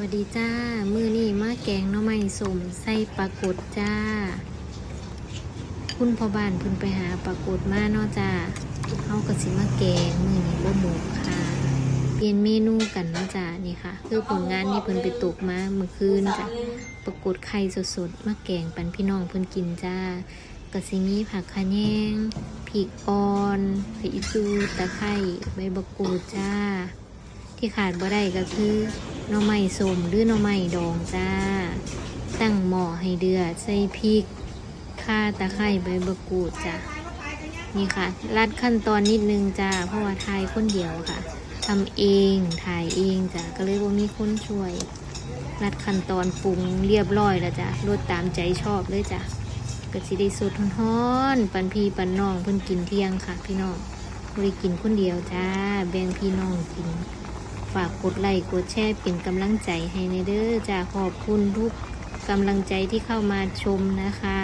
วัสดีจ้า มือนี่มาแกงน้อไม้สมใส่ปลากดจ้า คุณพ่อบ้านเพิ่นไปหาปลากดมาเนาะจ้าเฮาก็สิมาแกงมือนี่บ่หมกค่ะเปลี่ยนเมนูกันเนาะจ้านี่ค่ะคือผลงานที่เพิ่นไปตกมาเมื่อคืนจ้ะปลากดไข่สดๆมาแกงปันพี่น้องเพิ่นกินจ้าก็สิมีผักคะแนงพริกอ่อนผีจูตะไคร้ใบบกกูดจ้า ที่ขาดบ่ได้ก็คือ หน่อไม้ส้มหรือหน่อไม้ดองจ้า ตั้งหม้อให้เดือดใส่พริกข่าตะไคร้ใบมะกรูดจ้ะนี่ค่ะ รัดขั้นตอนนิดนึงจ้า เพราะว่าทายคนเดียวค่ะทำเองถ่ายเองจ้ะก็เลยว่ามีคนช่วย รัดขั้นตอนปรุงเรียบร้อยแล้วจ้ะรสตามใจชอบเลยจ้ะก็สิได้สดฮ้อนๆปันพี่ปันน้องเพิ่นกินเที่ยงค่ะ พี่น้องบ่ได้กินคนเดียวจ้า แบ่งพี่น้องกิน ฝากกดไลค์กดแชร์เป็นกำลังใจให้ในเด้อจ้าขอบคุณทุกกำลังใจที่เข้ามาชมนะคะ